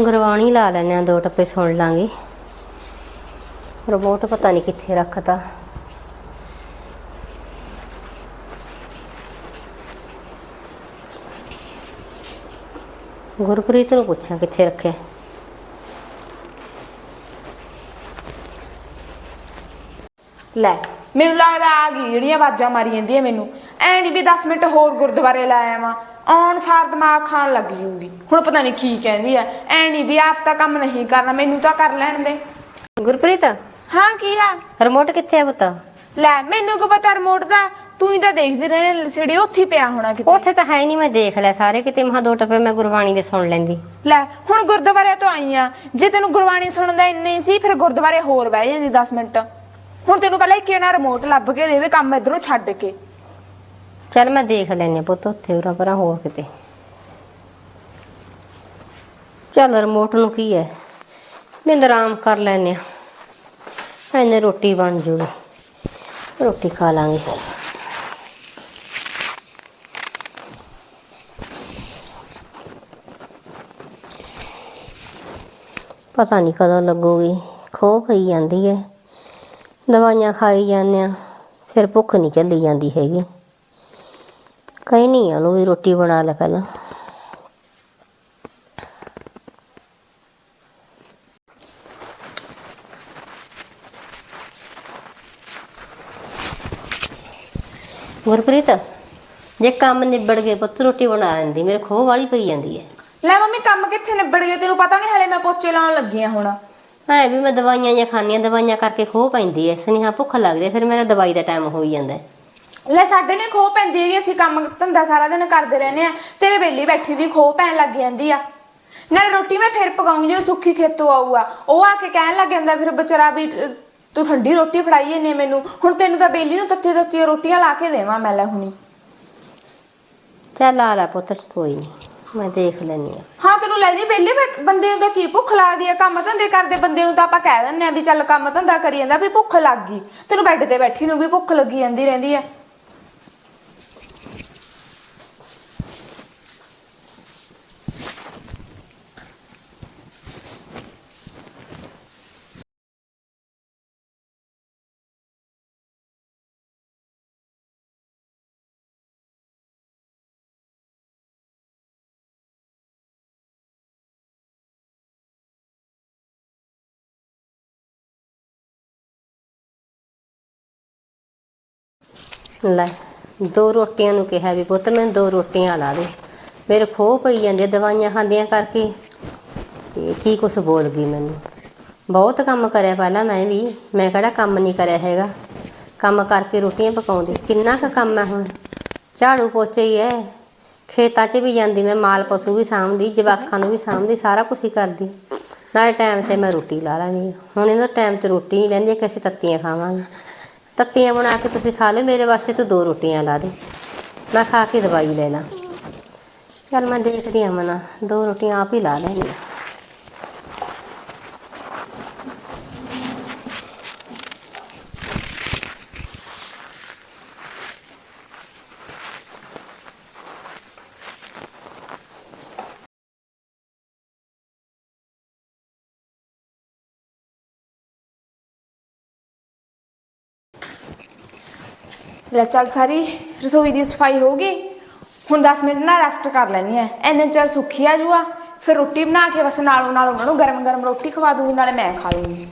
ਗੁਰਬਾਣੀ ਲਾ ਲੈਣੇ ਆ ਦੋ ਟੱਪੇ ਸੁਣ ਲਾਂਗੇ। ਰਿਮੋਟ ਪਤਾ ਨਹੀਂ ਕਿੱਥੇ ਰੱਖਤਾ। ਗੁਰਪ੍ਰੀਤ ਨੂੰ ਪੁੱਛਾਂ ਕਿੱਥੇ ਰੱਖਿਆ। ਲੈ, ਮੈਨੂੰ ਲੱਗਦਾ ਆ ਗਈ ਜਿਹੜੀਆਂ ਆਵਾਜ਼ਾਂ ਮਾਰੀ ਜਾਂਦੀਆਂ ਮੈਨੂੰ। ਐ ਨਹੀਂ ਵੀ 10 ਮਿੰਟ ਹੋਰ ਗੁਰਦੁਆਰੇ ਲਾਇਆ ਵਾਂ ਆਉਣ ਸਾਰ ਦਿਮਾਗ ਖਾਣ ਲੱਗ ਜੂਗੀ। ਹੁਣ ਪਤਾ ਨਹੀਂ ਕੀ ਕਹਿੰਦੀ ਐ ਐ ਨਹੀਂ ਵੀ ਆਪ ਤਾਂ ਕੰਮ ਨਹੀਂ ਕਰਨਾ ਮੈਨੂੰ ਤਾਂ ਕਰ ਲੈਣ ਦੇ। ਗੁਰਪ੍ਰੀਤ? ਹਾਂ ਕੀ ਆ? ਰਿਮੋਟ ਕਿੱਥੇ ਆ ਪੁੱਤ? ਲੈ ਮੈਨੂੰ ਕੀ ਪਤਾ ਰਿਮੋਟ ਦਾ? ਤੂੰ ਹੀ ਤਾਂ ਦੇਖਦੀ ਰਹੇ ਲਸੜੀ ਉੱਥੇ ਹੀ ਪਿਆ ਹੋਣਾ ਕਿਤੇ। ਉੱਥੇ ਤਾਂ ਹੈ ਨਹੀਂ ਮੈਂ ਦੇਖ ਲਿਆ ਸਾਰੇ ਕਿਤੇ। ਮਹਾ ਦੋ ਟੱਪੇ ਮੈਂ ਗੁਰਬਾਣੀ ਦੇ ਸੁਣ ਲੈਂਦੀ। ਲੈ ਹੁਣ ਗੁਰਦੁਆਰੇ ਤੋਂ ਆਈ ਆ। ਜੇ ਤੈਨੂੰ ਗੁਰਬਾਣੀ ਸੁਣਨ ਦਾ ਇੰਨੇ ਸੀ ਫਿਰ ਗੁਰਦੁਆਰੇ ਹੋਰ ਬਹਿ ਜਾਂਦੀ 10 ਮਿੰਟ। ਹੁਣ ਤੈਨੂੰ ਪਹਿਲਾਂ ਇੱਕ ਨਾ ਰਿਮੋਟ ਲੱਭ ਕੇ ਦੇਵੇ ਕੰਮ ਇਧਰੋਂ ਛੱਡ ਕੇ। ਚੱਲ ਮੈਂ ਦੇਖ ਲੈਨੇ ਪੁੱਤ, ਉੱਥੇ ਉਰਾ ਪਰਾਂ ਹੋਰ ਕਿਤੇ। ਚੱਲ ਰਿਮੋਟ ਨੂੰ ਕੀ ਹੈ? ਬਿੰਦ ਆਰਾਮ ਕਰ ਲੈਨੇ ਆ ਐਨੇ ਰੋਟੀ ਬਣ ਜੂਗੀ। ਰੋਟੀ ਖਾ ਲਾਂਗੇ। ਪਤਾ ਨਹੀਂ ਕਦੋਂ ਲੱਗੂਗੀ। ਖੋ ਪਈ ਜਾਂਦੀ ਹੈ। ਦਵਾਈਆਂ ਖਾਈ ਜਾਂਦੇ ਆ ਫਿਰ ਭੁੱਖ ਨਹੀਂ ਚੱਲੀ ਜਾਂਦੀ ਹੈਗੀ। ਕਹੀ ਨਹੀਂ ਉਹਨੂੰ ਵੀ ਰੋਟੀ ਬਣਾ ਲੈ ਪਹਿਲਾਂ। ਗੁਰਪ੍ਰੀਤ ਜੇ ਕੰਮ ਨਿਬੜ ਗਏ ਪੁੱਤ ਰੋਟੀ ਬਣਾ ਲੈਂਦੀ ਮੇਰੇ ਖੋਹ ਵਾਲੀ ਪਈ ਜਾਂਦੀ ਹੈ ਲੈ ਮੰਮੀ ਕੰਮ ਕਿੱਥੇ ਨਿਬੜ ਗਿਆ ਤੈਨੂੰ ਪਤਾ ਨਹੀਂ ਹਲੇ ਮੈਂ ਪੋਚੇ ਲਾਉਣ ਲੱਗੀ ਆ ਹੁਣ। ਐ ਵੀ ਮੈਂ ਦਵਾਈਆਂ ਜਾਂ ਖਾਣੀਆਂ ਦਵਾਈਆਂ ਕਰਕੇ ਖੋਹ ਪੈਂਦੀ ਐ। ਸਨੀਹਾ ਭੁੱਖ ਲੱਗਦੀ ਫਿਰ ਮੇਰਾ ਦਵਾਈ ਦਾ ਟਾਈਮ ਹੋਈ ਜਾਂਦਾ ਹੈ। ਲੈ ਸਾਡੇ ਨੇ ਖੋ ਪੈਂਦੀ ਹੈਗੀ ਅਸੀਂ ਕੰਮ ਧੰਦਾ ਸਾਰਾ ਦਿਨ ਕਰਦੇ ਰਹਿੰਦੇ ਆ ਤੇਰੇ ਬੇਲੀ ਬੈਠੀ ਦੀ ਖੋ ਪੈਣ ਲੱਗ ਜਾਂਦੀ ਆ। ਨਾਲ ਰੋਟੀ ਮੈਂ ਫਿਰ ਪਕਾਉਂ ਜੇ ਸੁੱਖੀ ਖੇਤੋਂ ਆਊਗਾ। ਉਹ ਆ ਕੇ ਕਹਿਣ ਲੱਗ ਜਾਂਦਾ ਫਿਰ ਵਿਚਾਰਾ ਵੀ ਤੂੰ ਠੰਡੀ ਰੋਟੀ ਫੜਾਈ ਇਹਨੇ ਮੈਨੂੰ। ਹੁਣ ਤੈਨੂੰ ਤਾਂ ਬੇਲੀ ਨੂੰ ਤੱਤੀ ਤੱਤੀ ਰੋਟੀਆਂ ਲਾ ਕੇ ਦੇਵਾਂ ਮੈਂ ਲੈ ਹੁਣੀ। ਚੱਲ ਆ ਲੈ ਪੁੱਤ ਕੋਈ ਨਹੀਂ ਮੈਂ ਦੇਖ ਲੈਣੀ ਆ ਹਾਂ ਤੈਨੂੰ ਲੈ ਜੀ ਬੇਲੀ ਬੰਦੇ ਨੂੰ ਤਾਂ ਕੀ ਭੁੱਖ ਲੱਗਦੀ ਆ? ਕੰਮ ਧੰਦੇ ਕਰਦੇ ਬੰਦੇ ਨੂੰ ਤਾਂ ਆਪਾਂ ਕਹਿ ਦਿੰਦੇ ਆ ਵੀ ਚੱਲ ਕੰਮ ਧੰਦਾ ਕਰੀ ਜਾਂਦਾ ਵੀ ਭੁੱਖ ਲੱਗ ਗਈ। ਤੈਨੂੰ ਬੈੱਡ ਤੇ ਬੈਠੀ ਨੂੰ ਵੀ ਭੁੱਖ ਲੱਗੀ ਜਾਂਦੀ ਰਹਿੰਦੀ ਆ। ਲੈ, ਦੋ ਰੋਟੀਆਂ ਨੂੰ ਕਿਹਾ ਵੀ ਪੁੱਤ ਮੈਨੂੰ ਦੋ ਰੋਟੀਆਂ ਲਾ ਦੇ। ਮੇਰੇ ਖੋਹ ਪਈ ਜਾਂਦੀ, ਦਵਾਈਆਂ ਖਾਂਦਿਆਂ ਕਰਕੇ। ਤੇ ਕੀ ਕੁਛ ਬੋਲ ਗਈ ਮੈਨੂੰ। ਬਹੁਤ ਕੰਮ ਕਰਿਆ ਪਹਿਲਾਂ ਮੈਂ ਵੀ, ਮੈਂ ਕਿਹੜਾ ਕੰਮ ਨਹੀਂ ਕਰਿਆ ਹੈਗਾ। ਕੰਮ ਕਰਕੇ ਰੋਟੀਆਂ ਪਕਾਉਂਦੀ, ਕਿੰਨਾ ਕੁ ਕੰਮ ਹੈ ਹੁਣ। ਝਾੜੂ ਪੋਚੇ ਹੀ ਹੈ ਖੇਤਾਂ 'ਚ ਵੀ ਜਾਂਦੀ, ਮੈਂ ਮਾਲ ਪਸ਼ੂ ਵੀ ਸਾਂਭਦੀ, ਜਵਾਕਾਂ ਨੂੰ ਵੀ ਸਾਂਭਦੀ, ਸਾਰਾ ਕੁਝ ਹੀ ਕਰਦੀ। ਨਾਲੇ ਟਾਈਮ ਤੇ ਮੈਂ ਰੋਟੀ ਲਾ ਲੈਣੀ ਹੁਣ ਇਹਦਾ ਟਾਈਮ ਤੇ ਰੋਟੀ ਨਹੀਂ ਲੈਂਦੀ ਕਿਸੇ ਤੱਤੀਆਂ ਖਾਵਾਂਗੇ। ਤੱਤੀਆਂ ਬਣਾ ਕੇ ਤੁਸੀਂ ਖਾ ਲਓ, ਮੇਰੇ ਵਾਸਤੇ ਤੂੰ ਦੋ ਰੋਟੀਆਂ ਲਾ ਦੇ। ਮੈਂ ਖਾ ਕੇ ਦਵਾਈ ਲੈ ਲਾਂ। ਚੱਲ ਮੈਂ ਦੇਖਦੀ ਹਾਂ ਮਨਾ, ਦੋ ਰੋਟੀਆਂ ਆਪ ਹੀ ਲਾ ਲੈਣੀ ਲੈ ਚੱਲ ਸਾਰੀ ਰਸੋਈ ਦੀ ਸਫ਼ਾਈ ਹੋ ਗਈ। ਹੁਣ 10 ਮਿੰਟ ਨਾ ਰੈਸਟ ਕਰ ਲੈਣੀ ਐ ਐਨੇ ਚਿਰ ਸੁੱਖੀ ਆ ਜੂਆ, ਫਿਰ ਰੋਟੀ ਬਣਾ ਕੇ ਬਸ ਨਾਲੋਂ ਨਾਲ ਉਹਨਾਂ ਨੂੰ ਗਰਮ ਗਰਮ ਰੋਟੀ ਖਵਾ ਦੂੰਗੀ ਨਾਲੇ ਮੈਂ ਖਾ ਲੂੰਗੀ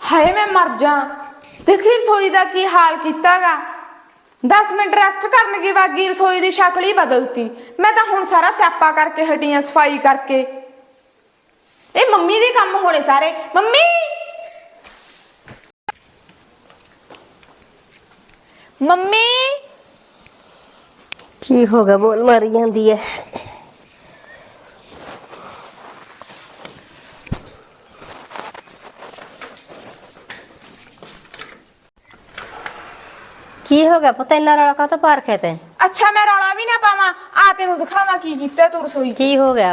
ਹਾਏ ਮੈਂ ਮਰ ਜਾ। ਦੇਖੀ ਰਸੋਈ ਦਾ ਕੀ ਹਾਲ ਕੀਤਾਗਾ? 10 ਮਿੰਟ ਰੈਸਟ ਕਰਨ ਕੀ ਵਾਗੀ, ਰਸੋਈ ਦੀ ਸ਼ਕਲ ਹੀ ਬਦਲਤੀ। ਮੈਂ ਤਾਂ ਹੁਣ ਸਾਰਾ ਸਿਆਪਾ ਕਰਕੇ ਹਟੀਆਂ, ਸਫ਼ਾਈ ਕਰਕੇ। ਇਹ ਮੰਮੀ ਦੇ ਕੰਮ ਹੋਣੇ ਸਾਰੇ। ਮੰਮੀ! ਮੰਮੀ! ਕੀ ਹੋ ਗਿਆ? ਬੋਲ ਮਾਰੀ ਜਾਂਦੀ ਹੈ ਕੀ ਹੋ ਗਿਆ ਪੁੱਤ? ਇੰਨਾ ਰੌਲਾ ਕਾਹਤੋਂ ਪਾ ਰੱਖਿਆ ਤੈਂ? ਅੱਛਾ ਮੈਂ ਰੌਲਾ ਵੀ ਨਾ ਪਾਵਾਂ। ਆ ਤੈਨੂੰ ਦਿਖਾਵਾਂ ਕੀ ਕੀਤਾ ਤੂੰ ਰਸੋਈ ਕੀ ਹੋ ਗਿਆ?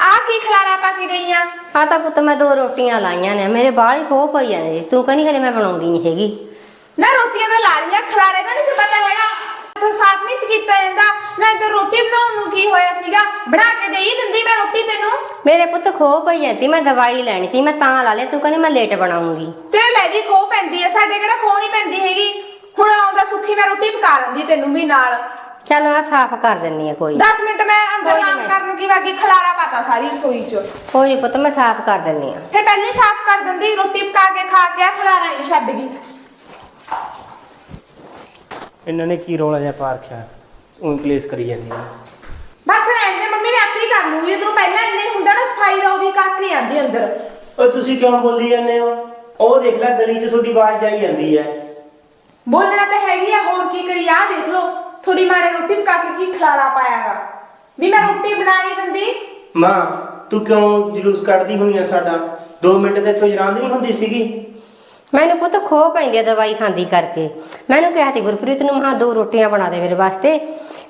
ਆਹ ਕੀ ਖਲਾਰਾ ਪਾ ਕੇ ਗਈਆਂ? ਆ ਤਾਂ ਪੁੱਤ ਮੈਂ ਦੋ ਰੋਟੀਆਂ ਲਾਈਆਂ ਨੇ। ਮੇਰੇ ਬਾਹਲੀ ਖੋ ਹੋਈਆਂ ਨੇ ਤੂੰ ਕਹਿੰਦੀ ਹਲੇ ਮੈਂ ਬਣਾਉਂਦੀ ਨਹੀਂ ਹੈਗੀ। ਨਾ ਰੋਟੀਆਂ ਤਾਂ ਲਾ ਤੂੰ ਸਾਫ਼ ਨਹੀਂ ਸੀ ਕੀਤਾ ਜਾਂਦਾ ਨਾ ਤੇ ਰੋਟੀ ਬਣਾਉਣ ਨੂੰ ਕੀ ਹੋਇਆ ਸੀਗਾ? ਬਣਾ ਕੇ ਦੇ ਹੀ ਦਿੰਦੀ ਮੈਂ ਰੋਟੀ ਤੈਨੂੰ? ਮੇਰੇ ਪੁੱਤ ਖੋ ਪਈ ਜਾਂਦੀ ਮੈਂ ਦਵਾਈ ਲੈਣੀ ਸੀ ਮੈਂ ਤਾਂ ਲਾ ਲਿਆ ਤੂੰ ਕਹਿੰਦੀ ਮੈਂ ਲੇਟ ਬਣਾਉਂਗੀ। ਤੇਰੇ ਲੈ ਦੀ ਖੋ ਪੈਂਦੀ ਆ ਸਾਡੇ ਕਿਹੜਾ ਖੋ ਨਹੀਂ ਪੈਂਦੀ ਹੈਗੀ? ਹੁਣ ਆਉਂਦਾ ਸੁੱਖੀ ਮੈਂ ਰੋਟੀ ਪਕਾ ਲੈਂਦੀ ਤੈਨੂੰ ਵੀ ਨਾਲ। ਚੱਲ ਮੈਂ ਸਾਫ਼ ਕਰ ਦਿੰਨੀ ਆ ਕੋਈ। 10 ਮਿੰਟ ਮੈਂ ਅੰਦਰ ਕੰਮ ਕਰਨ ਨੂੰ ਕੀ ਬਾਕੀ ਖਲਾਰਾ ਪਾਤਾ ਸਾਰੀ ਰਸੋਈ 'ਚ। ਕੋਈ ਨਹੀਂ ਪੁੱਤ ਮੈਂ ਸਾਫ਼ ਕਰ ਦਿੰਨੀ ਆ। ਫਿਰ ਪਹਿਲੇ ਸਾਫ਼ ਕਰ ਦਿੰਦੀ ਰੋਟੀ ਪਕਾ ਕੇ ਖਾ ਕੇ ਖਲਾਰਾ ਹੀ ਛੱਡ ਗਈ। ਇਹਨਾਂ ਨੇ ਕੀ ਰੋਲਾ ਜਿਹਾ ਪਾ ਰੱਖਿਆ? ਉਹ ਕਲੇਸ਼ ਕਰੀ ਜਾਂਦੀ ਆ। ਬਸ ਰਹਿਣ ਦੇ ਮੰਮੀ ਮੈਂ ਆਪੇ ਹੀ ਕਰ ਲੂੰਗੀ। ਜਦੋਂ ਪਹਿਲਾਂ ਇੰਨੇ ਹੁੰਦਾ ਨਾ ਸਫ਼ਾਈ ਦਾ ਉਹਦੀ ਕਰਕੇ ਆਂਦੀ ਅੰਦਰ। ਉਹ ਤੁਸੀਂ ਕਿਉਂ ਬੋਲੀ ਜਾਂਦੇ ਹੋ? ਉਹ ਦੇਖ ਲੈ ਗਲੀ 'ਚ ਤੁਹਾਡੀ ਆਵਾਜ਼ ਜਾਈ ਜਾਂਦੀ ਹੈ। ਬੋਲਣਾ ਤਾਂ ਹੈਗੀ ਆ ਹੋਰ ਕੀ ਕਰੀ ਆ ਦੇਖ ਲਓ ਥੋੜੀ ਮਾੜੇ ਰੋਟੀ ਪਕਾ ਕੇ ਕੀ ਖਲਾਰਾ ਪਾਇਆਗਾ। ਵੀ ਮੈਂ ਰੋਟੀ ਬਣਾ ਨਹੀਂ ਦਿੰਦੀ। ਮਾਂ ਤੂੰ ਕਿਉਂ ਜਲੂਸ ਕੱਢਦੀ ਹੁੰਨੀ ਆ ਸਾਡਾ? 2 ਮਿੰਟ ਤੇ ਇੱਥੋਂ ਜਰਾਂਦ ਨਹੀਂ ਹੁੰਦੀ ਸੀਗੀ। ਮੈਨੂੰ ਪੁੱਤ ਖੋ ਪੈਂਦੀ ਆ ਦਵਾਈ ਖਾਂਦੀ ਕਰਕੇ। ਮੈਨੂੰ ਕਿਹਾ ਸੀ ਗੁਰਪ੍ਰੀਤ ਨੂੰ ਮਹਾ ਦੋ ਰੋਟੀਆਂ ਬਣਾ ਦੇ ਮੇਰੇ ਵਾਸਤੇ।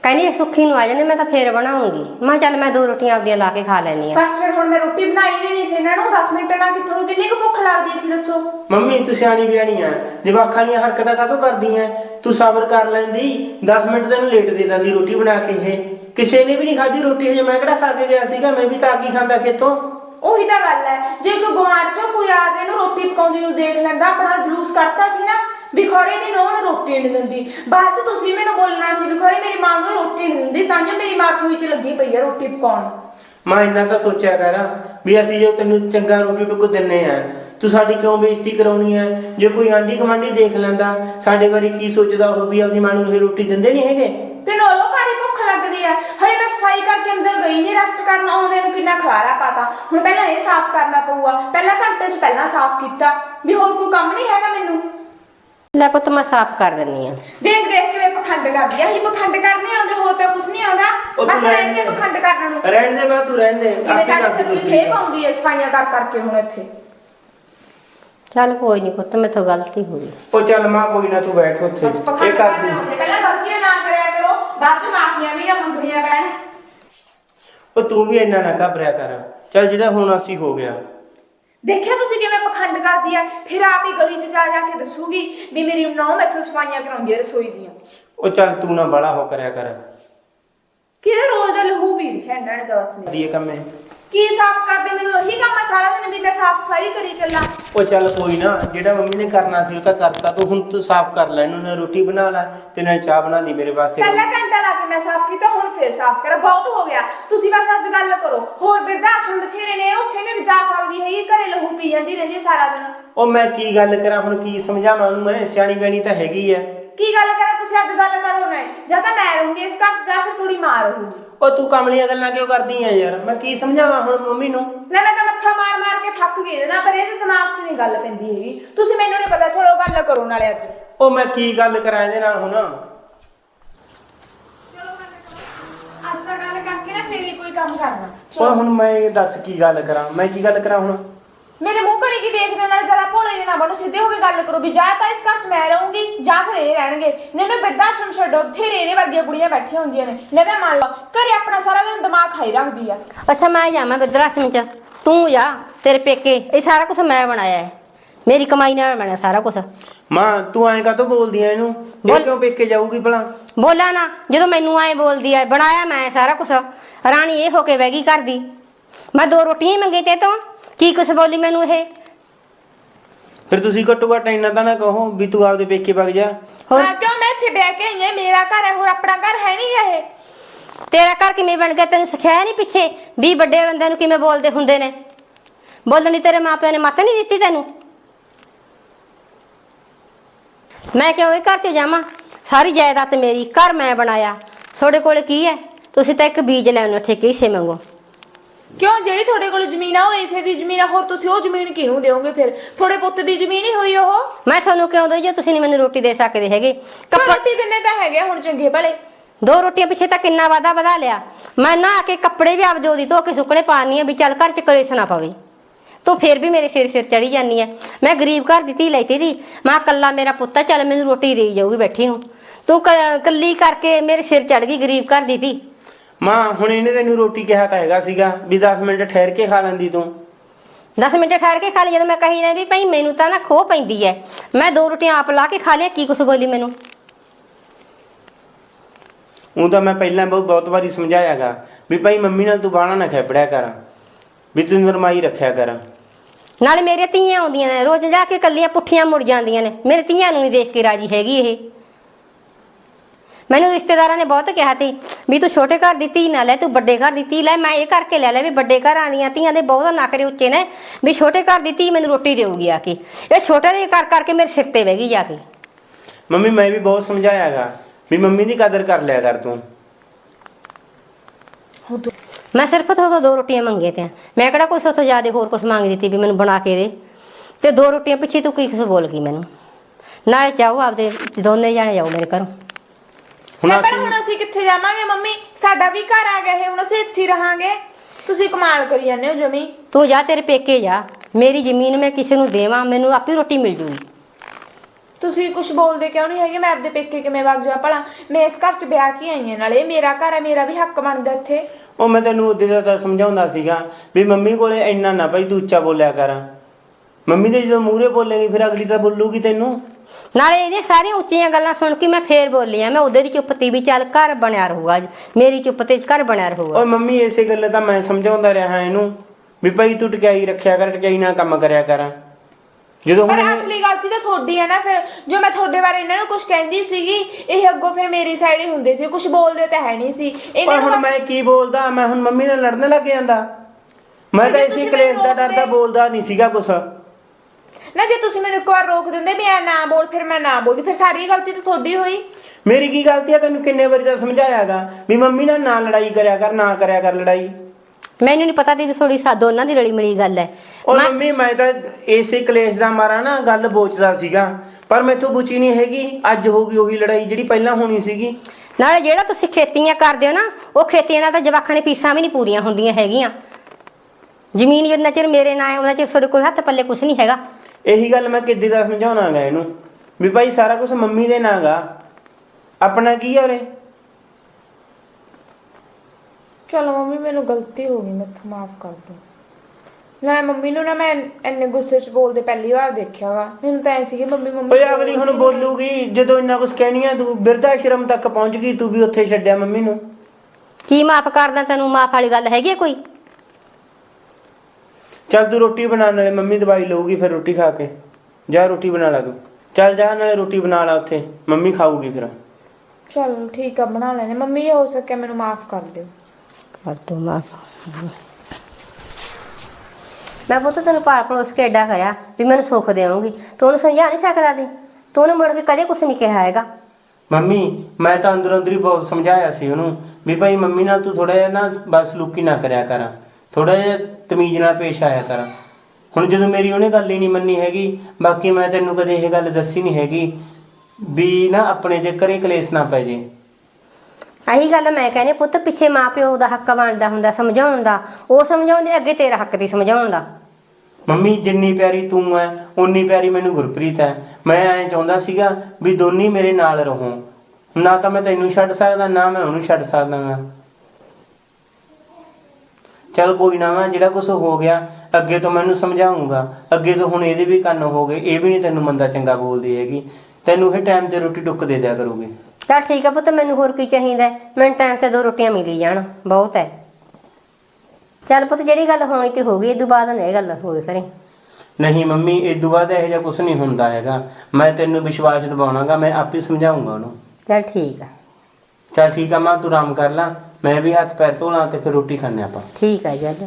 ਕਹਿੰਦੀ ਇਹ ਸੁੱਖੀ ਨੂੰ ਆ ਜਾਂਦੇ ਮੈਂ ਤਾਂ ਫੇਰ ਬਣਾਉਂਗੀ। ਮੈਂ ਕਿਹਾ ਚੱਲ ਮੈਂ ਦੋ ਰੋਟੀਆਂ ਆਪਦੀਆਂ ਲਾ ਕੇ ਖਾ ਲੈਣੀ ਆ ਬਸ ਫਿਰ ਹੁਣ ਮੈਂ ਰੋਟੀ ਬਣਾਈ ਦੀ ਨਹੀਂ ਸੀ। ਇਹਨਾਂ ਨੂੰ 10 ਮਿੰਟ ਨਾਲ ਕਿੱਥੋਂ ਨੂੰ ਕਿੰਨੀ ਕੁ ਭੁੱਖ ਲੱਗਦੀ ਸੀ ਦੱਸੋ? ਮੰਮੀ ਤੂੰ ਸਿਆਣੀ ਬਿਆਣੀ ਆ। ਜਵਾਖਾਂ ਦੀਆਂ ਹਰਕਤਾਂ ਕਾਹਤੋਂ ਕਰਦੀ ਐ? ਤੂੰ ਸਬਰ ਕਰ ਲੈਂਦੀ। 10 ਮਿੰਟ ਤੈਨੂੰ ਲੇਟ ਦੇ ਦਿੰਦੀ ਰੋਟੀ ਬਣਾ ਕੇ ਇਹ। ਕਿਸੇ ਨੇ ਵੀ ਨਹੀਂ ਖਾਧੀ ਰੋਟੀ ਹਜੇ ਮੈਂ ਕਿਹੜਾ ਖਾ ਕੇ ਗਿਆ ਸੀਗਾ? ਮੈਂ ਵੀ ਤਾਂ ਆ ਕੀ ਖਾਂਦਾ ਖੇਤੋਂ। ਉਹੀ ਤਾਂ ਗੱਲ ਹੈ। ਜੇ ਕੋਈ ਗੁਆਂਢ ਚੋਂ ਕੋਈ ਆ ਜਾਏ ਇਹਨੂੰ ਰੋਟੀ ਪਕਾਉਂਦੀ ਨੂੰ ਦੇਖ ਲੈਂਦਾ ਆਪਣਾ ਜਲੂਸ ਕੱਢਤਾ ਸੀ ਨਾ ਵੀ ਖੋਰੇ ਦੀ ਨੂੰ ਰੋਟੀ ਨਹੀਂ ਦਿੰਦੀ। ਬਾਅਦ ਚ ਤੁਸੀਂ ਮੈਨੂੰ ਬੋਲਣਾ ਸੀ ਵੀ ਖੋਰੇ ਮੇਰੀ ਮਾਂ ਨੂੰ ਰੋਟੀ ਨਹੀਂ ਦਿੰਦੀ ਤਾਂ ਜੋ ਮੇਰੀ ਮਾਂ ਸੂਈ ਚ ਲੱਗੀ ਪਈ ਹੈ ਰੋਟੀ ਪਕਾਉਣ। ਮੈਂ ਇੰਨਾ ਤਾਂ ਸੋਚਿਆ ਕਰ ਵੀ ਅਸੀਂ ਜੋ ਤੈਨੂੰ ਚੰਗਾ ਰੋਟੀ ਟੁੱਕ ਦਿੰਨੇ ਆ ਤੂੰ ਸਾਡੀ ਕਿਉਂ ਬੇਇੱਜ਼ਤੀ ਕਰਾਉਣੀ ਹੈ? ਜੇ ਕੋਈ ਆਂਢੀ ਗੁਆਂਢੀ ਦੇਖ ਲੈਂਦਾ ਸਾਡੇ ਬਾਰੇ ਕੀ ਸੋਚਦਾ ਉਹ ਵੀ ਆਪਣੀ ਮਾਂ ਨੂੰ ਇਹ ਰੋਟੀ ਦਿੰਦੇ ਨਹੀਂ ਹੈਗੇ? ਤੇ ਨੋਲੋ ਲੱਗਦੀ ਆ। ਹਲੇ ਮੈਂ ਸਫ਼ਾਈ ਕਰਕੇ ਅੰਦਰ ਗਈ ਨਹੀਂ ਰੈਸਟ ਕਰਨ ਆਉਂਦੇ ਨੂੰ ਕਿੰਨਾ ਖਲਾਰਾ ਪਾਤਾ। ਹੁਣ ਪਹਿਲਾਂ ਇਹ ਸਾਫ਼ ਕਰਨਾ ਪਊਗਾ। ਪਹਿਲਾਂ ਘੰਟੇ 'ਚ ਪਹਿਲਾਂ ਸਾਫ਼ ਕੀਤਾ। ਵੀ ਹੋਰ ਕੋਈ ਕੰਮ ਨਹੀਂ ਹੈਗਾ ਮੈਨੂੰ? ਲੈ ਪੁੱਤ ਮੈਂ ਸਾਫ਼ ਕਰ ਦਿੰਨੀ ਆ। ਦੇਖ ਦੇਖ ਕੇ ਮੈਂ ਪਖੰਡ ਕਰਦੀ ਆ। ਹੀ ਪਖੰਡ ਕਰਨੇ ਆਉਂਦੇ ਹੋਰ ਤਾਂ ਕੁਝ ਨਹੀਂ ਆਉਂਦਾ। ਬਸ ਰਹਿਣ ਦੇ ਪਖੰਡ ਕਰਨ ਨੂੰ। ਰਹਿਣ ਦੇ ਮੈਂ ਤੂੰ ਰਹਿਣ ਦੇ। ਕਿਵੇਂ ਸਾਡੇ ਸਿਰ 'ਚ। ਖੇਪ ਆਉਂਦੀ ਹੈ ਸਫਾਈਆਂ ਕਰ ਕਰਕੇ ਹੁਣ ਇੱਥੇ? ਚੱਲ ਕੋਈ ਨਹੀਂ ਪੁੱਤ ਮੈਥੋਂ ਗਲਤੀ ਹੋ ਗਈ। ਉਹ ਚੱਲ ਮਾਂ ਕੋਈ ਨਾ ਤੂੰ ਬੈਠ ਉੱਥੇ। ਇਹ ਕਰ ਦੂੰ ਪਹਿਲਾਂ ਗਲਤੀਆਂ ਨਾ ਕਰੋ ਬਾਅਦ 'ਚ ਮਾਫੀਆਂ ਵੀ ਨਾ ਮੰਗਣੀਆਂ ਪੈਣ ਉਹ ਤੂੰ ਵੀ ਇੰਨਾ ਨਾ ਘਬਰਿਆ ਕਰ। ਚੱਲ ਜਿਹੜਾ ਹੁਣ ਅਸੀਂ ਹੋ ਗਿਆ। ਦੇਖਿਆ ਤੁਸੀਂ ਕਿਵੇਂ ਪਖੰਡ ਕਰਦੀ ਆ? ਫਿਰ ਆਪ ਹੀ ਗਲੀ 'ਚ ਜਾ ਜਾ ਕੇ ਦੱਸੂਗੀ ਵੀ ਮੇਰੀ ਨੌਂ ਮੈਥੋਂ ਸਫਾਈਆਂ ਕਰਾਉਂਦੀ ਆ ਰਸੋਈ ਦੀਆਂ। ਉਹ ਚੱਲ ਤੂੰ ਨਾ ਬੜਾ ਹੋ ਕਰਿਆ ਕਰ। ਕਿਹਦੇ ਰੋਜ਼ ਦਾ ਲਹੂ ਵੀ ਨੇ ਦੱਸ ਮੈਨੂੰ ਦੀਏ ਕੰਮੇ ਕੀ ਸਾਫ਼ ਕਰਦੇ? ਮੈਨੂੰ ਉਹੀ ਕੰਮ ਆ ਸਾਰਾ ਦਿਨ ਵੀ ਮੈਂ ਸਾਫ਼ ਸਫ਼ਾਈ ਕਰੀ ਚੱਲਾਂ। ਉਹ ਚੱਲ ਕੋਈ ਨਾ ਜਿਹੜਾ ਮੰਮੀ ਨੇ ਕਰਨਾ ਸੀ ਉਹ ਤਾਂ ਕਰਤਾ ਤੂੰ ਹੁਣ ਤੂੰ ਸਾਫ਼ ਕਰ ਲੈ ਇਹਨੂੰ ਨਾ ਰੋਟੀ ਬਣਾ ਲੈ ਤੇ ਨਾਲ ਚਾਹ ਬਣਾ ਦੀ ਮੇਰੇ ਵਾਸਤੇ। ਪਹਿਲਾ ਘੰਟਾ ਲਾ ਕੇ ਮੈਂ ਸਾਫ਼ ਕੀਤਾ ਹੁਣ ਫੇਰ ਸਾਫ਼ ਕਰ ਬਹੁਤ ਹੋ ਗਿਆ। ਤੁਸੀਂ ਬਸ ਅੱਜ ਗੱਲ ਕਰੋ। ਹੋਰ ਬਿਰਧਾ ਆਸ਼ਰਮ ਬਥੇਰੇ ਨੇ ਉੱਥੇ ਨਹੀਂ ਜਾ ਸਕਦੀ ਹੈਗੀ ਘਰੇ ਲਹੂ ਪੀ ਜਾਂਦੀ ਰਹਿੰਦੀ ਹੈ ਸਾਰਾ ਦਿਨ। ਉਹ ਮੈਂ ਕੀ ਗੱਲ ਕਰਾਂ ਹੁਣ ਕੀ ਸਮਝਾਵਾਂ ਉਹਨੂੰ ਮੈਂ? ਸਿਆਣੀ ਬੈਣੀ ਤਾਂ ਹੈਗੀ ਐ ਕੀ ਗੱਲ ਕਰਾਂ ਤੁਸੀਂ ਅੱਜ ਗੱਲ ਕਰੋ ਨਾ। ਜਾਂ ਤਾਂ ਮੈਂ ਰਹੂੰਗੀ ਇਸ ਘਰ 'ਚ ਜਾਂ ਫਿਰ ਥੋੜੀ ਮਾਂ ਰਹੂਗੀ। ਉਹ ਤੂੰ ਕਮਲੀਆਂ ਗੱਲਾਂ ਕਿਉਂ ਕਰਦੀ ਐ ਯਾਰ? ਮੈਂ ਕੀ ਸਮਝਾਵਾਂ ਹੁਣ ਮੰਮੀ ਨੂੰ? ਲੈ ਮੈਂ ਤਾਂ ਮੱਥਾ ਮਾਰ ਮਾਰ ਕੇ ਥੱਕ ਗਈ ਨਾ ਪਰ ਇਹਦੇ ਦਿਮਾਗ 'ਚ ਨਹੀਂ ਗੱਲ ਪੈਂਦੀ ਹੈਗੀ। ਤੁਸੀਂ ਮੈਨੂੰ ਨਹੀਂ ਪਤਾ ਚਲੋ ਗੱਲ ਕਰੋ ਨਾਲੇ ਅੱਜ। ਉਹ ਮੈਂ ਕੀ ਗੱਲ ਕਰਾਂ ਇਹਦੇ ਨਾਲ ਹੁਣ? ਅੱਜ ਤਾਂ ਗੱਲ ਕਰਕੇ ਨਾ ਫੇਰ ਹੀ ਕੋਈ ਕੰਮ ਕਰਨਾ। ਉਹ ਹੁਣ ਮੈਂ ਦੱਸ ਕੀ ਗੱਲ ਕਰਾਂ? ਮੈਂ ਕੀ ਗੱਲ ਕਰਾਂ ਹੁਣ? ਮੇਰੇ ਮੂੰਹ ਕਣੀ ਕੀ ਦੇਖਦੇ ਹੋ ਨਾਲੇ ਜ਼ਿਆਦਾ ਭੋਲੇ ਜਿਹੇ ਨਾ ਬਣੋ ਸਿੱਧੇ ਹੋ ਕੇ ਗੱਲ ਕਰੋ ਵੀ ਜਾਂ ਤਾਂ ਇਸ ਘਰ 'ਚ ਮੈਂ ਰਹੂੰਗੀ ਜਾਂ ਫਿਰ ਇਹ ਰਹਿਣਗੇ। ਨਹੀਂ ਨੂੰ ਬਿਰਦਾਸ਼ਰਮ ਛੱਡੋ ਬਥੇਰੇ ਇਹਦੇ ਵਰਗੀਆਂ ਕੁੜੀਆਂ ਬੈਠੀਆਂ ਹੁੰਦੀਆਂ ਨੇ। ਨਹੀਂ ਤਾਂ ਮੰਨ ਲਓ ਘਰੇ ਆਪਣਾ ਸਾਰਾ ਦਿਨ ਦਿਮਾਗ ਖਾਈ ਰੱਖਦੀ ਆ। ਅੱਛਾ ਮੈਂ ਜਾਵਾਂ ਬਿਰਧਾਸ਼ਰਮ ਚ। ਤੂੰ ਜਾ ਤੇਰੇ ਪੇਕੇ ਇਹ ਸਾਰਾ ਕੁਝ ਮੈਂ ਬਣਾਇਆ ਹੈ। ਮੇਰੀ ਕਮਾਈ ਨਾਲ ਬਣਿਆ ਸਾਰਾ ਕੁਝ ਮਾਂ ਤੂੰ ਐਂ ਕਾਹਤੋਂ ਬੋਲਦੀ ਐ ਇਹਨੂੰ? ਇਹ ਬੋਲ- ਕਿਉਂ ਪੇਕੇ ਜਾਊਗੀ ਭਲਾ? ਬੋਲਾ ਨਾ ਜਦੋਂ ਮੈਨੂੰ ਐ ਬੋਲਦੀ ਐ ਬਣਾਇਆ ਮੈਂ ਸਾਰਾ ਕੁਝ ਰਾਣੀ ਇਹ ਹੋ ਕੇ ਬਹਿ ਗਈ ਘਰ ਦੀ। ਮੈਂ ਦੋ ਰੋਟੀਆਂ ਹੀ ਮੰਗੀ ਤੇ ਤੋਂ। ਕੀ ਕੁਛ ਬੋਲੀ ਮੈਨੂੰ ਇਹ? ਫਿਰ ਤੁਸੀਂ ਘੱਟੋ ਘੱਟ ਇੰਨਾ ਤਾਂ ਨਾ ਕਹੋ ਵੀ ਤੂੰ ਆਪਦੇ ਪੇਕੇ ਵਗ ਜਾ। ਹੋਰ? ਹਾਂ ਕਿਉਂ? ਮੈਂ ਇੱਥੇ ਬਹਿ ਕੇ ਆਈ ਹਾਂ ਮੇਰਾ ਘਰ ਹੈ ਹੋਰ ਆਪਣਾ ਘਰ ਹੈ ਨਹੀਂ ਇਹ। ਤੇਰਾ ਘਰ ਕਿਵੇਂ ਬਣ ਗਿਆ? ਤੈਨੂੰ ਸਿਖਾਇਆ ਨਹੀਂ ਪਿੱਛੇ ਵੀ ਵੱਡੇ ਬੰਦਿਆਂ ਨੂੰ ਕਿਵੇਂ ਬੋਲਦੇ ਹੁੰਦੇ ਨੇ? ਬੋਲਣ ਦੀ ਤੇਰੇ ਮਾਪਿਆਂ ਨੇ ਮੱਤ ਨਹੀਂ ਦਿੱਤੀ ਤੈਨੂੰ? ਮੈਂ ਕਿਉਂ ਇਹ ਘਰ 'ਚ ਜਾਵਾਂ? ਸਾਰੀ ਜਾਇਦਾਦ ਮੇਰੀ ਘਰ ਮੈਂ ਬਣਾਇਆ। ਤੁਹਾਡੇ ਕੋਲੇ ਕੀ ਹੈ? ਤੁਸੀਂ ਤਾਂ ਇੱਕ ਬੀਜ ਲੈਣ ਠੇਕੇ ਹਿੱਸੇ ਮੰਗੋ। ਕਿਉਂ? ਜਿਹੜੀ ਤੁਹਾਡੇ ਕੋਲ ਜ਼ਮੀਨ ਆ ਉਹ ਇਸੇ ਦੀ ਜ਼ਮੀਨ ਆ। ਹੋਰ ਤੁਸੀਂ ਉਹ ਜ਼ਮੀਨ ਕਿਹਨੂੰ ਦਿਓਗੇ ਫਿਰ? ਤੁਹਾਡੇ ਪੁੱਤ ਦੀ ਜ਼ਮੀਨ ਹੀ ਹੋਈ ਉਹ। ਮੈਂ ਤੁਹਾਨੂੰ ਕਿਉਂ ਦਊਂ ਜੇ ਤੁਸੀਂ ਨਹੀਂ ਮੈਨੂੰ ਰੋਟੀ ਦੇ ਸਕਦੇ ਹੈਗੇ। ਕੱਪੜ ਰੋਟੀ ਦਿੰਨੇ ਤਾਂ ਹੈਗੇ ਆ ਹੁਣ ਚੰਗੇ ਭਲੇ? ਦੋ ਰੋਟੀਆਂ ਪਿੱਛੇ ਤਾਂ ਕਿੰਨਾ ਵਾਦਾ ਵਧਾ ਲਿਆ। ਮੈਂ ਨਹਾ ਕੇ ਕੱਪੜੇ ਵੀ ਆਪਦੇ ਉਹਦੀ ਧੋ ਕੇ ਸੁੱਕਣੇ ਪਾਣੀ ਆ ਵੀ ਚੱਲ ਘਰ ਚ ਕਲੇਸ਼ ਨਾ ਪਵੇ। ਤੂੰ ਫਿਰ ਵੀ ਮੇਰੇ ਸਿਰ ਸਿਰ ਚੜੀ ਜਾਨੀ ਐ ਮੈਂ ਗਰੀਬ ਘਰ ਦੀ ਧੀ ਲੈਤੀ ਦੀ ਮੈਂ ਕੱਲਾ ਮੇਰਾ ਪੁੱਤ ਆ, ਚੱਲ ਮੈਨੂੰ ਰੋਟੀ ਦੇਈ ਜਾਊਗੀ ਬੈਠੀ ਨੂੰ। ਤੂੰ ਕ- ਕੱਲੀ ਕਰਕੇ ਮੇਰੇ ਸਿਰ ਚੜ ਗਈ ਗਰੀਬ ਘਰ ਦੀ ਧੀ। ਮਾਂ ਹੁਣ ਇਹਨੇ ਤੈਨੂੰ ਰੋਟੀ ਕਿਹਾ ਤਾਂ ਹੈਗਾ ਸੀਗਾ ਵੀ 10 ਮਿੰਟ ਠਹਿਰ ਕੇ ਖਾ ਲੈਂਦੀ ਤੂੰ। 10 ਮਿੰਟ ਠਹਿਰ ਕੇ ਖਾ ਲਈ ਜਦੋਂ ਮੈਂ ਕਹੀ ਨਾ ਵੀ ਭਾਈ ਮੈਨੂੰ ਤਾਂ ਨਾ ਖੋ ਪੈਂਦੀ ਐ। ਮੈਂ ਦੋ ਰੋਟੀਆਂ ਆਪ ਲਾ ਕੇ ਖਾ ਲਿਆ ਕੀ ਕੁਛ ਬੋਲੀ ਮੈਨੂੰ? ਉਹ ਤਾਂ ਮੈਂ ਪਹਿਲਾਂ ਬਹੁਤ ਬਹੁਤ ਵਾਰੀ ਸਮਝਾਇਆਗਾ ਵੀ ਭਾਈ ਮੰਮੀ ਨਾਲ ਤੂੰ ਬਾਹਣਾ ਨਾ ਖੇਪੜਿਆ ਕਰ ਵੀ ਤੂੰ ਨਰਮਾਈ ਰੱਖਿਆ ਕਰ। ਨਾਲੇ ਮੇਰੇ ਧੀਆਂ ਆਉਂਦੀਆਂ ਨੇ ਰੋਜ਼ ਜਾ ਕੇ ਕੱਲੀਆਂ ਪੁੱਠੀਆਂ ਮੁੜ ਜਾਂਦੀਆਂ ਨੇ। ਮੇਰੇ ਧੀਆਂ ਨੂੰ ਨਹੀਂ ਦੇਖ ਕੇ ਰਾਜੀ ਹੈਗੀ ਇਹ। ਮੈਨੂੰ ਰਿਸ਼ਤੇਦਾਰਾਂ ਨੇ ਬਹੁਤ ਕਿਹਾ ਸੀ ਵੀ ਤੂੰ ਛੋਟੇ ਘਰ ਦੀ ਧੀ ਨਾ ਲੈ ਤੂੰ ਵੱਡੇ ਘਰ ਦੀ ਧੀ ਲੈ ਮੈਂ ਇਹ ਕਰਕੇ ਲੈ ਲੈ ਵੀ ਵੱਡੇ ਘਰਾਂ ਦੀਆਂ ਧੀਆਂ ਦੇ ਬਹੁਤ ਨਖਰੇ ਉੱਚੇ ਨੇ ਵੀ ਛੋਟੇ ਘਰ ਦੀ ਧੀ ਮੈਨੂੰ ਰੋਟੀ ਦੇਊਗੀ ਆ ਕੇ। ਇਹ ਛੋਟੇ ਦੇ ਕਰ ਕਰਕੇ ਮੇਰੇ ਸਿਰ ਤੇ ਬਹਿ ਗਈ ਜਾ ਕੇ। ਮੰਮੀ ਮੈਂ ਵੀ ਬਹੁਤ ਸਮਝਾਇਆਗਾ ਵੀ ਮੰਮੀ ਦੀ ਕਦਰ ਕਰ ਲਿਆ ਕਰ ਤੂੰ। ਮੈਂ ਸਿਰਫ ਤੋਂ ਦੋ ਰੋਟੀਆਂ ਮੰਗੀਆਂ ਤੇ ਮੈਂ ਕਿਹੜਾ ਕੋਈ ਸੋਥੋਂ ਜ਼ਿਆਦਾ ਹੋਰ ਕੁਝ ਮੰਗ ਦਿੱਤੀ ਵੀ ਮੈਨੂੰ ਬਣਾ ਕੇ ਦੇ। ਤੇ ਦੋ ਰੋਟੀਆਂ ਪਿੱਛੇ ਤੂੰ ਕੀ ਕੁਛ ਬੋਲ ਗਈ ਮੈਨੂੰ? ਨਾਲੇ ਚਾਹੋ ਆਪਦੇ ਦੋਨੇ ਜਾਣੇ ਜਾਓ ਮੇਰੇ ਘਰੋਂ। ਹੁਣ ਅਸੀਂ ਹੁਣ ਅਸੀਂ ਕਿੱਥੇ ਜਾਵਾਂਗੇ ਮੰਮੀ? ਸਾਡਾ ਵੀ ਘਰ ਆ ਗਿਆ ਇਹ ਹੁਣ ਅਸੀਂ ਇੱਥੇ ਹੀ ਰਹਾਂਗੇ। ਤੁਸੀਂ ਕਮਾਲ ਕਰੀ ਜਾਂਦੇ ਹੋ ਜਮੀ। ਤੂੰ ਜਾ ਤੇਰੇ ਪੇਕੇ ਜਾ। ਮੇਰੀ ਜ਼ਮੀਨ ਮੈਂ ਕਿਸੇ ਨੂੰ ਦੇਵਾਂ ਮੈਨੂੰ ਆਪੇ ਰੋਟੀ ਮਿਲ ਜੂਗੀ। ਤੁਸੀਂ ਕੁਝ ਬੋਲਦੇ ਕਿਉਂ ਨਹੀਂ ਹੈਗੇ? ਮੈਂ ਆਪਦੇ ਪੇਕੇ ਕਿਵੇਂ ਵਗ ਜਾ ਭਲਾ ਮੈਂ ਇਸ ਘਰ 'ਚ ਵਿਆਹ ਕੀ ਆਈ ਹਾਂ ਨਾਲੇ। ਇਹ ਮੇਰਾ ਘਰ ਹੈ ਮੇਰਾ ਵੀ ਹੱਕ ਬਣਦਾ ਇੱਥੇ। ਉਹ ਮੈਂ ਤੈਨੂੰ ਉਹਦੇ ਦਾ ਤਾਂ ਸਮਝਾਉਂਦਾ ਸੀਗਾ ਵੀ ਮੰਮੀ ਕੋਲੇ ਇੰਨਾ ਨਾ ਭਾਈ ਤੂੰ ਉੱਚਾ ਬੋਲਿਆ ਕਰ। ਮੰਮੀ ਤੇ ਜਦੋਂ ਮੂਹਰੇ ਬੋਲੇਗੀ ਫਿਰ ਅਗਲੀ ਤਾਂ ਬੋਲੂਗੀ ਤੈਨੂੰ। ਨਾਲੇ ਇਹਦੀਆਂ ਸਾਰੀਆਂ ਉੱਚੀਆਂ ਗੱਲਾਂ ਸੁਣ ਕੇ ਮੈਂ ਫੇਰ ਬੋਲੀ ਆ ਮੈਂ ਉਹਦੇ ਦੀ ਚੁੱਪ ਤੀ ਵੀ ਚੱਲ ਘਰ ਬਣਿਆ ਰਹੂਗਾ ਮੇਰੀ ਚੁੱਪ ਤੇ ਘਰ ਬਣਿਆ ਰਹੂਗਾ। ਓਏ ਮੰਮੀ ਇਸੇ ਗੱਲ ਤਾਂ ਮੈਂ ਸਮਝਾਉਂਦਾ ਰਿਹਾ ਇਹਨੂੰ ਵੀ ਭਾਈ ਤੂੰ ਟਕਿਆਈ ਰੱਖਿਆ ਕਰ ਟਕਿਆਈ ਨਾਲ ਕੰਮ ਕਰਿਆ ਕਰ। ਜਦੋਂ ਹੁਣ ਪਰ ਅਸਲੀ ਗਲਤੀ ਤਾਂ ਤੁਹਾਡੀ ਹੈ ਨਾ ਫਿਰ ਜੋ ਮੈਂ ਤੁਹਾਡੇ ਬਾਰੇ ਇਹਨਾਂ ਨੂੰ ਕੁਝ ਕਹਿੰਦੀ ਸੀਗੀ ਇਹ ਅੱਗੋਂ ਫਿਰ ਮੇਰੀ ਸਾਈਡ ਹੀ ਹੁੰਦੇ ਸੀ ਕੁਝ ਬੋਲਦੇ ਤਾਂ ਹੈ ਨਹੀਂ ਸੀ। ਪਰ ਇਹਨਾਂ ਨੂੰ ਹੁਣ ਮੈਂ ਕੀ ਬੋਲਦਾ? ਮੈਂ ਹੁਣ ਮੰਮੀ ਨਾਲ ਲੜਨ ਲੱਗ ਜਾਂਦਾ। ਮੈਂ ਤਾਂ ਇਸੇ ਕਲੇਸ਼ ਦਾ ਡਰਦਾ ਬੋਲਦਾ ਨਹੀਂ ਸੀਗਾ ਕੁਛ। ਨਾ ਜੇ ਤੁਸੀਂ ਮੈਨੂੰ ਇੱਕ ਵਾਰ ਰੋਕ ਦਿੰਦੇ ਵੀ ਐ ਨਾ ਬੋਲ ਫਿਰ ਮੈਂ ਨਾ ਬੋਲਦੀ ਫਿਰ ਸਾਰੀ ਗਲਤੀ ਤਾਂ ਤੁਹਾਡੀ ਹੋਈ। ਮੇਰੀ ਕੀ ਗਲਤੀ ਆ? ਤੈਨੂੰ ਕਿੰਨੇ ਵਾਰੀ ਤਾਂ ਸਮਝਾਇਆਗਾ ਵੀ ਮੰਮੀ ਨਾਲ ਨਾ ਲੜਾਈ ਕਰਿਆ ਕਰ ਨਾ ਕਰਿਆ ਕਰ ਲੜਾਈ। ਮੈਨੂੰ ਨਹੀਂ ਪਤਾ ਵੀ ਥੋੜੀ ਸਾ ਦੋਨਾਂ ਦੀ ਰਲੀ ਮਿਲੀ ਗੱਲ ਹੈ। ਉਹ ਮੰਮੀ ਮੈਂ ਤਾਂ ਇਸੇ ਕਲੇਸ਼ ਦਾ ਮਾਰਾ ਨਾ ਗੱਲ ਬੋਚਦਾ ਸੀਗਾ। ਪਰ ਮੈਥੋਂ ਬੁਚੀ ਨਹੀਂ ਹੈਗੀ ਅੱਜ ਹੋ ਗਈ ਉਹੀ ਲੜਾਈ ਜਿਹੜੀ ਪਹਿਲਾਂ ਹੋਣੀ ਸੀਗੀ। ਨਾਲੇ ਜਿਹੜਾ ਤੁਸੀਂ ਖੇਤੀਆਂ ਕਰਦੇ ਹੋ ਨਾ ਉਹ ਖੇਤੀਆਂ ਨਾਲ ਤਾਂ ਜਵਾਖਾਂ ਦੀ ਫੀਸਾਂ ਵੀ ਨਹੀਂ ਪੂਰੀਆਂ ਹੁੰਦੀਆਂ ਹੈਗੀਆਂ। ਜ਼ਮੀਨ ਜਿੰਨਾ ਚਿਰ ਮੇਰੇ ਨਾਂ ਹੈ ਉਹਨਾਂ ਚਿਰ ਤੁਹਾਡੇ ਕੋਲ ਹੱਥ ਪੱਲੇ ਕੁਝ ਨਹੀਂ ਹੈਗਾ। ਇਹੀ ਗੱਲ ਮੈਂ ਕਿੱਦੀ ਦਾ ਸਮਝਾਉਣਾਗਾ ਇਹਨੂੰ? ਵੀ ਭਾਈ ਸਾਰਾ ਕੁਝ ਮੰਮੀ ਦੇ ਨਾਂਗਾ। ਆਪਣਾ ਕੀ ਆ ਉਰੇ? ਚਲੋ ਮੰਮੀ ਮੈਨੂੰ ਗਲਤੀ ਹੋ ਗਈ ਮੈਥੋਂ ਮਾਫ ਕਰ ਦਿਓ ਨਾ ਮੰਮੀ ਨੂੰ ਨਾ ਮੈਂ ਇੰਨੇ ਗੁੱਸੇ 'ਚ ਬੋਲਦੇ ਪਹਿਲੀ ਵਾਰ ਦੇਖਿਆ ਵਾ। ਮੈਨੂੰ ਤਾਂ ਐ ਸੀ ਕਿ ਮੰਮੀ ਮੰਮੀ ਓਏ ਅਗਲੀ ਹੁਣ ਬੋਲੂਗੀ ਜਦੋਂ ਇੰਨਾ ਕੁਝ ਕਹਿਣੀ ਆ ਤੂੰ ਬਿਰਧਾ ਆਸ਼ਰਮ ਤੱਕ ਪਹੁੰਚ ਗਈ ਤੂੰ ਵੀ ਉੱਥੇ ਛੱਡਿਆ ਮੰਮੀ ਨੂੰ। ਕੀ ਮਾਫ ਕਰਦਾ ਤੈਨੂੰ? ਮਾਫ ਵਾਲੀ ਗੱਲ ਹੈਗੀ ਹੈ ਕੋਈ? ਚੱਲ ਤੂੰ ਰੋਟੀ ਬਣਾ ਨਾਲੇ ਮੰਮੀ ਦਵਾਈ ਲਊਗੀ ਫਿਰ ਰੋਟੀ ਖਾ ਕੇ। ਜਾ ਰੋਟੀ ਬਣਾ ਲਾ ਤੂੰ। ਚੱਲ ਜਾ ਨਾਲੇ ਰੋਟੀ ਬਣਾ ਲਾ ਉੱਥੇ। ਮੰਮੀ ਖਾਊਗੀ ਫਿਰ। ਚਲੋ ਠੀਕ ਆ ਬਣਾ ਲੈਣੇ ਮੰਮੀ ਹੋ ਸਕਿਆ ਮੈਨੂੰ ਮਾਫ ਕਰ ਦਿਓ। ਕਰ ਤੂੰ ਮਾਫ। ਮੈਂ ਪੁੱਤ ਤੈਨੂੰ ਪਾਲ ਪਲੋਸ ਕੇ ਐਡਾ ਕਰਿਆ ਵੀ ਮੈਨੂੰ ਸੁੱਖ ਦੇਵਾਂਗੀ ਤੂੰ ਉਹਨੂੰ ਸਮਝਾ ਨਹੀਂ ਸਕਦਾ ਦੀ ਤੂੰ ਉਹਨੂੰ ਮੁੜ ਕੇ ਕਦੇ ਕੁਝ ਨਹੀਂ ਕਿਹਾ ਹੈਗਾ। ਮੰਮੀ ਮੈਂ ਤਾਂ ਅੰਦਰੋਂ ਅੰਦਰ ਹੀ ਬਹੁਤ ਸਮਝਾਇਆ ਸੀ ਉਹਨੂੰ ਵੀ ਭਾਈ ਮੰਮੀ ਨਾਲ ਤੂੰ ਥੋੜਾ ਜਿਹਾ ਨਾ ਬਸ ਲੁਕੀ ਨਾ ਕਰਿਆ ਕਰ। ਥੋੜਾ ਜਿਹਾ ਤਮੀਜ਼ ਨਾਲ ਪੇਸ਼ ਆਇਆ ਕਰ। ਹੁਣ ਜਦੋਂ ਮੇਰੀ ਉਹਨੇ ਗੱਲ ਹੀ ਨਹੀਂ ਮੰਨੀ ਹੈਗੀ ਬਾਕੀ ਮੈਂ ਤੈਨੂੰ ਕਦੇ ਇਹ ਗੱਲ ਦੱਸੀ ਨਹੀਂ ਹੈਗੀ ਵੀ ਨਾ ਆਪਣੇ ਜੇ ਘਰੇ ਕਲੇਸ਼ ਨਾ ਪੈ ਜੇ। ਆਹੀ ਗੱਲ ਮੈਂ ਕਹਿੰਦੀ ਪੁੱਤ ਪਿੱਛੇ ਮਾਪਿਓ ਦਾ ਹੱਕ ਬਣਦਾ ਹੁੰਦਾ ਸਮਝਾਉਣ ਦਾ। ਉਹ ਸਮਝਾਉਂਦੇ ਅੱਗੇ ਤੇਰਾ ਹੱਕ ਦੀ ਸਮਝਾਉਣ ਦਾ। ਮੰਮੀ ਜਿੰਨੀ ਪਿਆਰੀ ਤੂੰ ਐ ਓਨੀ ਪਿਆਰੀ ਮੈਨੂੰ ਗੁਰਪ੍ਰੀਤ ਐ। ਮੈਂ ਐਂ ਚਾਹੁੰਦਾ ਸੀਗਾ ਵੀ ਦੋਨੀ ਮੇਰੇ ਨਾਲ ਰਹੋ। ਨਾ ਤਾਂ ਮੈਂ ਤੈਨੂੰ ਛੱਡ ਸਕਦਾ ਨਾ ਮੈਂ ਉਹਨੂੰ ਛੱਡ ਸਕਦਾ ਚੱਲ ਕੋਈ ਨਾ ਵਾ ਜਿਹੜਾ ਕੁਝ ਹੋ ਗਿਆ ਅੱਗੇ ਤੋਂ ਮੈਨੂੰ ਸਮਝਾਉਂਗਾ। ਅੱਗੇ ਤੋਂ ਹੁਣ ਇਹਦੇ ਵੀ ਕੰਨ ਹੋ ਗਏ ਇਹ ਵੀ ਨਹੀਂ ਤੈਨੂੰ ਮੰਦਾ ਚੰਗਾ ਬੋਲਦੀ ਹੈਗੀ। ਤੈਨੂੰ ਇਹ ਟਾਈਮ ਤੇ ਰੋਟੀ ਟੁੱਕ ਦੇ ਦਿਆ ਕਰੂਗੀ। ਚੱਲ ਠੀਕ ਆ ਪੁੱਤ ਮੈਨੂੰ ਹੋਰ ਕੀ ਚਾਹੀਦਾ ਹੈ? ਮੈਨੂੰ ਟਾਈਮ ਤੇ ਦੋ ਰੋਟੀਆਂ ਮਿਲੀ ਜਾਣ ਬਹੁਤ ਹੈ। ਚੱਲ ਪੁੱਤ ਜਿਹੜੀ ਗੱਲ ਹੋਣੀ ਤੇ ਹੋ ਗਈ ਇਹ ਤੋਂ ਬਾਅਦ ਨਹੀਂ ਇਹ ਗੱਲ ਹੋਵੇ ਕਰੇ। ਨਹੀਂ ਮੰਮੀ ਇਹ ਤੋਂ ਬਾਅਦ ਇਹੋ ਜਿਹਾ ਕੁਝ ਨਹੀਂ ਹੁੰਦਾ ਹੈਗਾ। ਮੈਂ ਤੈਨੂੰ ਵਿਸ਼ਵਾਸ ਦਿਵਾਉਣਾਗਾ ਮੈਂ ਆਪੇ ਸਮਝਾਉਂਗਾ ਉਹਨੂੰ। ਚੱਲ ਠੀਕ ਆ। ਚੱਲ ਠੀਕ ਆ ਮਾਂ ਤੂੰ ਆਰਾਮ ਕਰ ਲੈ। ਮੈਂ ਵੀ ਹੱਥ ਪੈਰ ਧੋਲਾਂ ਤੇ ਫਿਰ ਰੋਟੀ ਖਾਣੇ ਆਪਾਂ। ਠੀਕ ਆ ਜੱਜ